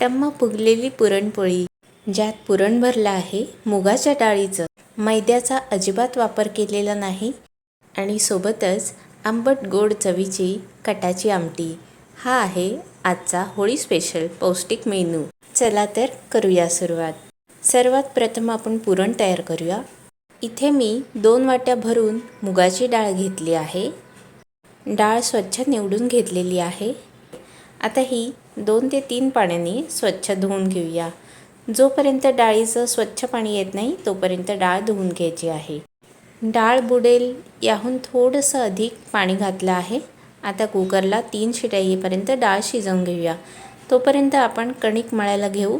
टम्म फुगलेली पुरणपोळी ज्यात पुरण भरलं आहे मुगाच्या डाळीचं. मैद्याचा अजिबात वापर केलेला नाही आणि सोबतच आंबट गोड चवीची कटाची आमटी. हा आहे आजचा होळी स्पेशल पौष्टिक मेनू चला तर करूया सुरुवात. सर्वात प्रथम आपण पुरण तयार करूया. इथे मी दोन वाट्या भरून मुगाची डाळ घेतली आहे. डाळ स्वच्छ निवडून घेतलेली आहे. आता ही दोन ते तीन पाण्याने स्वच्छ धुवून घेऊया. जोपर्यंत डाळीचं स्वच्छ पाणी येत नाही तोपर्यंत डाळ धुवून घ्यायची आहे. डाळ बुडेल याहून थोडंसं अधिक पाणी घातलं आहे. आता कुकरला तीन शिट्या येईपर्यंत डाळ शिजवून घेऊया. तोपर्यंत आपण कणिक मळायला घेऊ.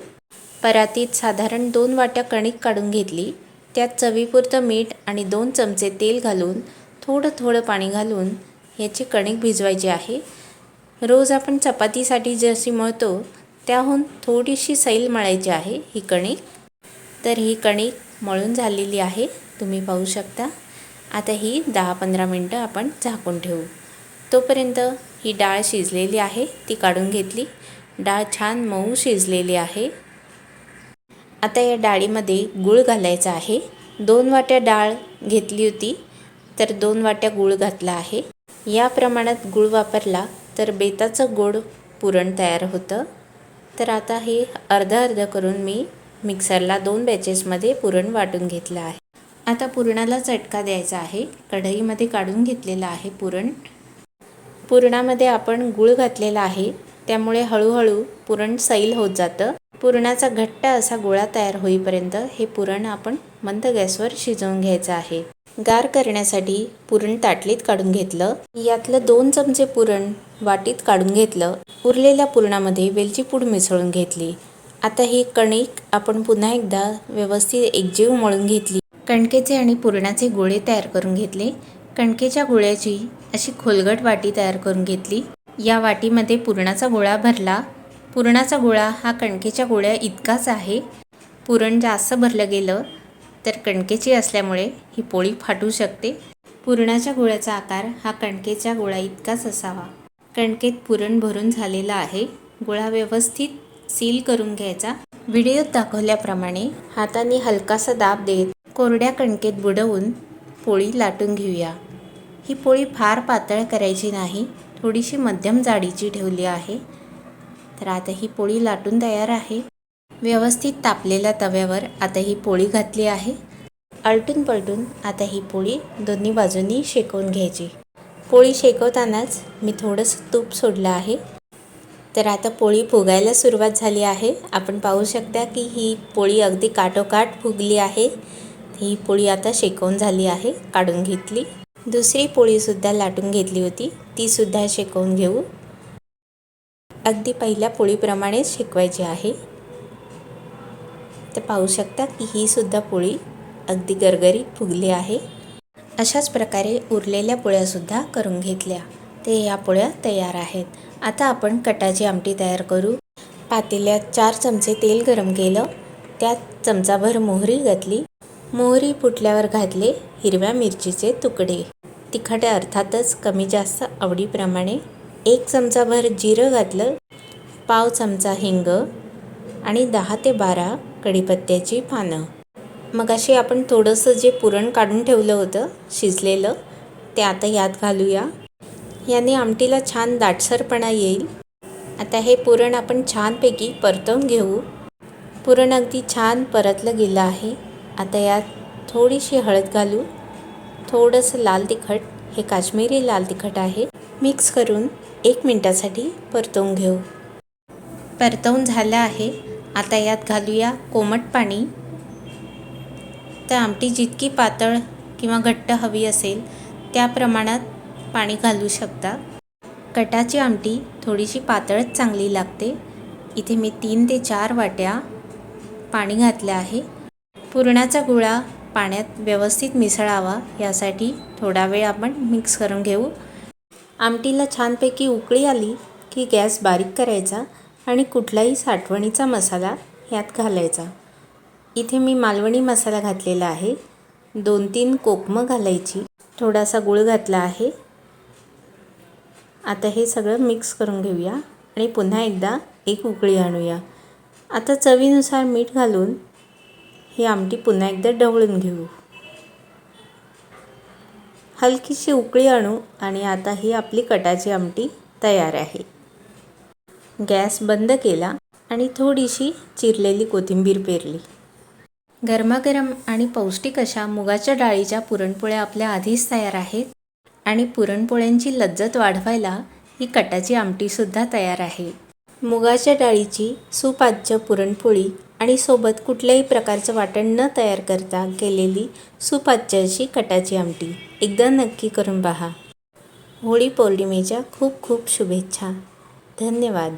परातीत साधारण दोन वाट्या कणिक काढून घेतली. त्यात चवीपुरतं मीठ आणि दोन चमचे तेल घालून थोडं थोडं पाणी घालून याची कणिक भिजवायची आहे. रोज आपण चपातीसाठी जशी मळतो त्याहून थोडीशी सैल मळायची आहे ही कणिक तर ही कणिक मळून झालेली आहे तुम्ही पाहू शकता. आता ही दहा पंधरा मिनटं आपण झाकून ठेवू. तोपर्यंत ही डाळ शिजलेली आहे ती काढून घेतली. डाळ छान मऊ शिजलेली आहे. आता या डाळीमध्ये गूळ घालायचा आहे. दोन वाट्या डाळ घेतली होती तर दोन वाट्या गूळ घातला आहे. या प्रमाणात गूळ वापरला तर बेताचं गोड पुरण तयार होतं. तर आता हे अर्धं अर्धं करून मी मिक्सरला दोन बॅचेसमध्ये पुरण वाटून घेतलं आहे. आता पुरणाला चटका द्यायचा आहे. कढईमध्ये काढून घेतलेलं आहे पुरण. पुरणामध्ये आपण गूळ घातलेला आहे. त्यामुळे हळूहळू पुरण सैल होत जातं. पुरणाचा घट्ट असा गोळा तयार होईपर्यंत हे पुरण आपण मंद गॅसवर शिजवून घ्यायचं आहे. गार करण्यासाठी पुरण ताटलीत काढून घेतलं. यातलं दोन चमचे पुरण वाटीत काढून घेतलं. उरलेल्या पुरणामध्ये वेलची पूड मिसळून घेतली. आता ही कणिक आपण पुन्हा एकदा व्यवस्थित एकजीव मळून घेतली. कणकेचे आणि पुरणाचे गोळे तयार करून घेतले. कणकेच्या गोळ्याची अशी खोलगट वाटी तयार करून घेतली. या वाटीमध्ये पुरणाचा गोळा भरला. पुरणाचा गोळा हा कणकेच्या गोळ्या इतकाच आहे. पुरण जास्त भरलं गेलं तर कणकेची असल्यामुळे ही पोळी फाटू शकते. पुरणाच्या गोळ्याचा आकार हा कणकेच्या गोळा इतकाच असावा. कणकेत पुरण भरून झालेला आहे. गोळा व्यवस्थित सील करून घ्यायचा. व्हिडिओत दाखवल्याप्रमाणे हाताने हलकासा दाब देत कोरड्या कणकेत बुडवून पोळी लाटून घेऊया. ही पोळी फार पातळ करायची नाही थोडीशी मध्यम जाडीची ठेवली आहे. तर आता ही पोळी लाटून तयार आहे. व्यवस्थित तापलेल्या तव्यावर आता ही पोळी घातली आहे. आलटून पलटून आता ही पोळी दोन्ही बाजूंनी शेकवून घ्यायची. पोळी शेकवतानाच मी थोडंसं तूप सोडलं आहे. तर आता पोळी फुगायला सुरुवात झाली आहे. आपण पाहू शकता की ही पोळी अगदी काटोकाट फुगली आहे. ही पोळी आता शेकवून झाली आहे काढून घेतली. दुसरी पोळीसुद्धा लाटून घेतली होती. तीसुद्धा शेकवून घेऊ. अगदी पहिल्या पोळीप्रमाणेच शेकवायची आहे. तर पाहू शकता की ही सुद्धा पोळी अगदी गरगरीत फुगली आहे. अशाच प्रकारे उरलेल्या पोळ्यासुद्धा करून घेतल्या. ते या पोळ्या तयार आहेत. आता आपण कटाची आमटी तयार करू. पातेल्यात चार चमचे तेल गरम केलं. त्यात चमचाभर मोहरी घातली. मोहरी फुटल्यावर घातले हिरव्या मिरचीचे तुकडे. तिखट अर्थातच कमी जास्त आवडीप्रमाणे एक चमचाभर जिरं घातलं. पाव चमचा हिंग आणि दहा ते बारा कढीपत्त्याची पानं. मग अशी आपण थोडंसं जे पुरण काढून ठेवलं होतं शिजलेलं ते आता यात घालूया. याने आमटीला छान दाटसरपणा येईल. आता हे पुरण आपण छानपैकी परतवून घेऊ. पुरण अगदी छान परतलं गेलं आहे. आता यात थोडीशी हळद घालू. थोडंसं लाल तिखट. हे काश्मीरी लाल तिखट आहे. मिक्स करून एक मिनटासाठी परतवून घेऊ. परतवून झालं आहे. आता यात घालूया कोमट पाणी. तर आमटी जितकी पातळ किंवा घट्ट हवी असेल त्या प्रमाणात पाणी घालू शकता. कटाची आमटी थोडीशी पातळच चांगली लागते. इथे मी तीन ते चार वाट्या पाणी घातलं आहे. पुरणाचा गुळा पाण्यात व्यवस्थित मिसळावा यासाठी थोडा वेळ आपण मिक्स करून घेऊ. आमटीला छानपैकी उकळी आली की गॅस बारीक करायचा आणि कुठलाही साठवणीचा मसाला यात घालायचा. इथे मी मालवणी मसाला घातलेला आहे. दोन तीन कोकमं घालायची. थोडासा गूळ घातला आहे. आता हे सगळं मिक्स करून घेऊया आणि पुन्हा एकदा एक उकळी आणूया. आता चवीनुसार मीठ घालून ही आमटी पुन्हा एकदा ढवळून घेऊ. हलकीशी उकळी आणू आणि आता ही आपली कटाची आमटी तयार आहे. गॅस बंद केला आणि थोडीशी चिरलेली कोथिंबीर पेरली. गरमागरम आणि पौष्टिक अशा मुगाच्या डाळीच्या पुरणपोळ्या आपल्या आधीच तयार आहेत. आणि पुरणपोळ्यांची लज्जत वाढवायला ही कटाची आमटीसुद्धा तयार आहे. मुगाच्या डाळीची सुपाच्य पुरणपोळी आणि सोबत कुठल्याही प्रकारचं वाटण न तयार करता केलेली सुपाच्य अशी कटाची आमटी एकदा नक्की करून पहा. होळी पौर्णिमेच्या खूप खूप शुभेच्छा. धन्यवाद.